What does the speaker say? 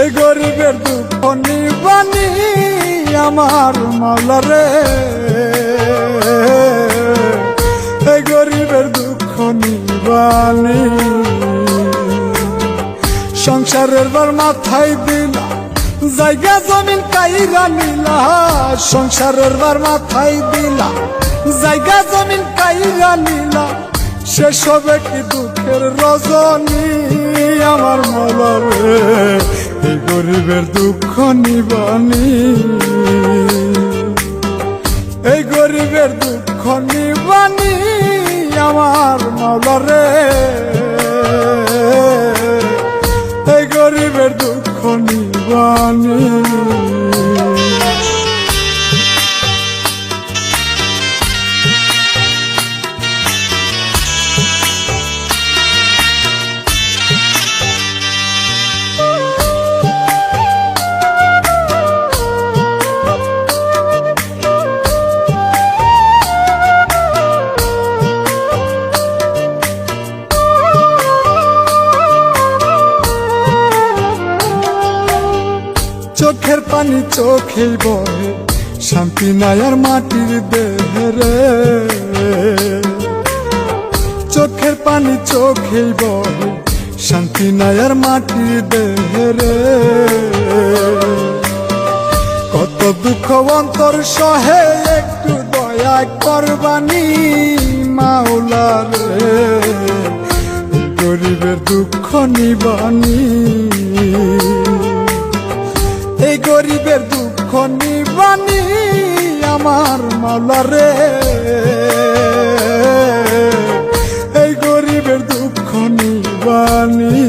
এই গরিবের দুঃখ নিবানি আমার মাওলা রে। এই গরিবের দুঃখ নিবানি। সংসারের বার মাথায় দিলা, জায়গা জমিন কাইরা নিলা। সংসারের বার মাথায় দিলা, জায়গা জমিন কাইরা নিলা। শেষ হবে কি দুঃখের রজনী আমার এই গরিবের দুঃখ নিবানি। এই গরিবের দুঃখ নিবানি আমার মলরে এই গরিবের দুঃখ নিবানি। চোখের পানি চোখেই বহে, শান্তি নাই মাটির দেহে রে। চোখের পানি চোখেই বহে, শান্তি নাই আর মাটির দেহে রে। কত দুঃখ অন্তর সহে, একটু দয়া করবানি মাওলা রে। গরিবের দুঃখ নিবানি গরিবের দুঃখ নিবানি আমার মালারে এই গরিবের দুঃখ নিবানি